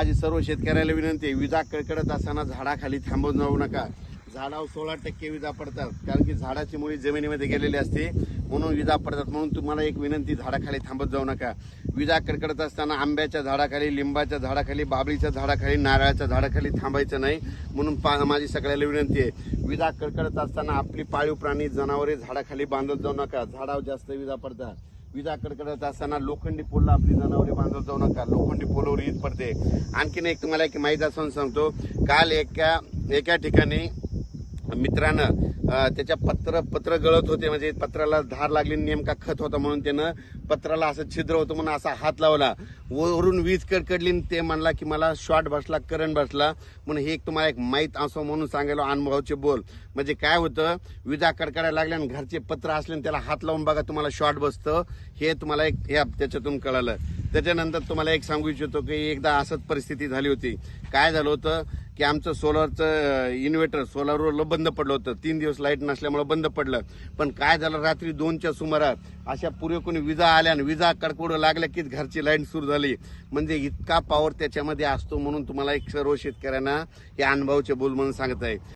माझी सर्व शेतकऱ्याला विनंती आहे विजा कडकडत असताना झाडाखाली थांबून जाऊ नका. झाडावर सोळा टक्के विजा पडतात कारण की झाडाची मुळी जमिनीमध्ये गेलेली असते म्हणून विजा पडतात. म्हणून तुम्हाला एक विनंती झाडाखाली थांबत जाऊ नका. विजा कडकडत असताना आंब्याच्या झाडाखाली लिंबाच्या झाडाखाली बाबळीच्या झाडाखाली नारळाच्या झाडाखाली थांबायचं नाही म्हणून पा माझी सगळ्याला विनंती आहे. विजा कडकडत असताना आपली पाळीव प्राणी जनावरे झाडाखाली बांधत जाऊ नका. झाडावर जास्त विजा पडतात. विजा कडकडत असताना लोखंडी पोलला आपली जनावरे बांधत जाऊ नका लोखंडी पोलवर ईद पडते. आणखीन एक तुम्हाला एक माहीत असून सांगतो काल एका एका ठिकाणी मित्रानं त्याच्या पत्र पत्र गळत होते म्हणजे पत्राला धार लागली नेमका खत होता म्हणून त्यानं पत्राला असं छिद्र होतं म्हणून असा हात लावला. वरून वीज कडकडली आणि ते म्हणला की मला शॉर्ट बसला करंट बसला. म्हणून हे एक तुम्हाला एक माहीत असं म्हणून सांगायला अनुभवाचे बोल. म्हणजे काय होतं विजा कडकडायला लागल्या आणि घरचे पत्र असले आणि त्याला हात लावून बघा तुम्हाला शॉर्ट बसतं. हे तुम्हाला एक ह्या त्याच्यातून कळालं. त्याच्यानंतर तुम्हाला एक सांगू इच्छितो की एकदा असंच परिस्थिती झाली होती. काय झालं होतं की आमचं सोलरचं इन्व्हर्टर सोलारवर बंद पडलं होतं. तीन दिवस लाइट नसल्यामुळे बंद पडलं. पण काय झालं रात्री दोनच्या सुमारात? अशा पुरेपूर विजा आल्या आणि विजा कडकडू लागल्या की घरची लाइट सुरू झाली. म्हणजे इतका पॉवर त्याच्यामध्ये असतो म्हणून तुम्हाला एक सर्व शेतकऱ्यांना हे अनुभवचे बोल म्हणून सांगत आहे.